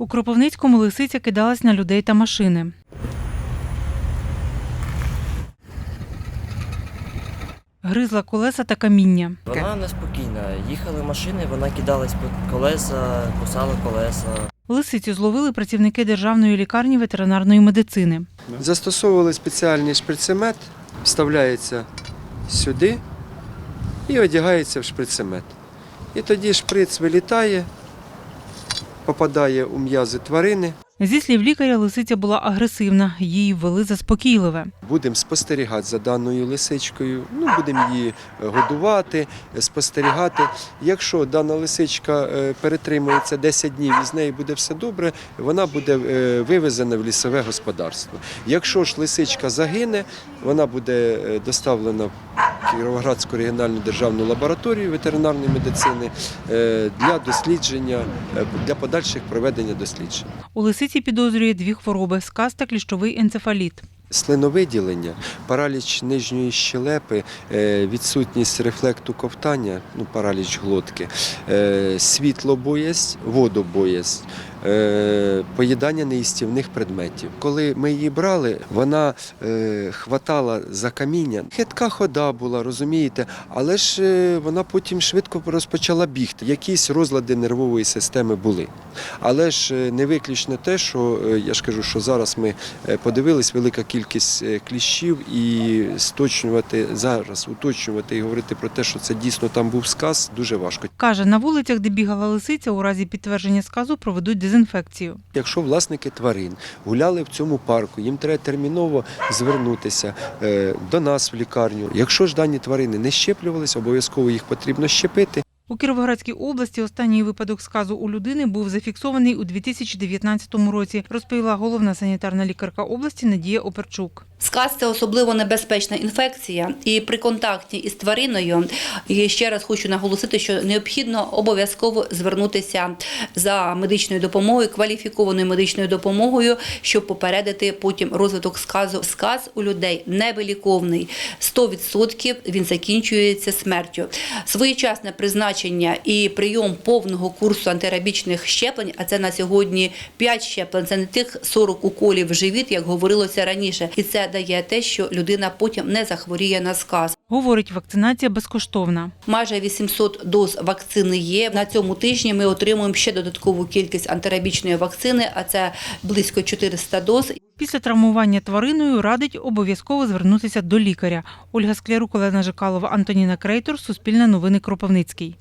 У Кропивницькому лисиця кидалась на людей та машини. Гризла колеса та каміння. Вона неспокійна. Їхали машини, вона кидалась під колеса, кусала колеса. Лисицю зловили працівники державної лікарні ветеринарної медицини. Застосовували спеціальний шприцемет, вставляється сюди і одягається в шприцемет. І тоді шприц вилітає, попадає у м'язи тварини. Зі слів лікаря, лисиця була агресивна, її ввели заспокійливе. Будемо спостерігати за даною лисичкою, ну, будемо її е, годувати, спостерігати. Якщо дана лисичка е, перетримується 10 днів і з нею буде все добре, вона буде е, вивезена в лісове господарство. Якщо ж лисичка загине, вона буде доставлена Кіровоградську регіональну державну лабораторію ветеринарної медицини е, для дослідження, е, для подальших проведення досліджень. У лисиці підозрює дві хвороби сказ та кліщовий енцефаліт. Слиновиділення, параліч нижньої щелепи, е, відсутність рефлекту ковтання, ну, параліч глотки, світлобоязнь, водобоязнь, поїдання неїстівних предметів. Коли ми її брали, вона е, хватала за каміння. Хитка хода була, розумієте, але ж е, вона потім швидко розпочала бігти. Якісь розлади нервової системи були. Але ж е, не виключно те, що е, я ж кажу, що зараз ми е, подивились велика кількість е, кліщів і сточнювати зараз, уточнювати і говорити про те, що це дійсно там був сказ, дуже важко. Каже, на вулицях, де бігала лисиця, у разі підтвердження сказу проведуть дезінфекцію. Якщо власники тварин гуляли в цьому парку, їм треба терміново звернутися е, до нас в лікарню. Якщо ж дані тварини не щеплювалися, обов'язково їх потрібно щепити. У Кіровоградській області останній випадок сказу у людини був зафіксований у 2019 році, розповіла головна санітарна лікарка області Надія Оперчук. Сказ це особливо небезпечна інфекція, і при контакті із твариною і ще раз хочу наголосити, що необхідно обов'язково звернутися за медичною допомогою, кваліфікованою медичною допомогою, щоб попередити потім розвиток сказу. Сказ у людей невиліковний. 100% він закінчується смертю. Своєчасне призначення і прийом повного курсу антирабічних щеплень, а це на сьогодні 5 щеплень, це не тих 40 уколів в живіт, як говорилося раніше, і це дає те, що людина потім не захворіє на сказ. Говорить, вакцинація безкоштовна. Майже 800 доз вакцини є. На цьому тижні ми отримуємо ще додаткову кількість антирабічної вакцини, а це близько 400 доз. Після травмування твариною радить обов'язково звернутися до лікаря. Ольга Склярук, Олена Жикалова, Антоніна Крейтор, Суспільне новини Кропивницький.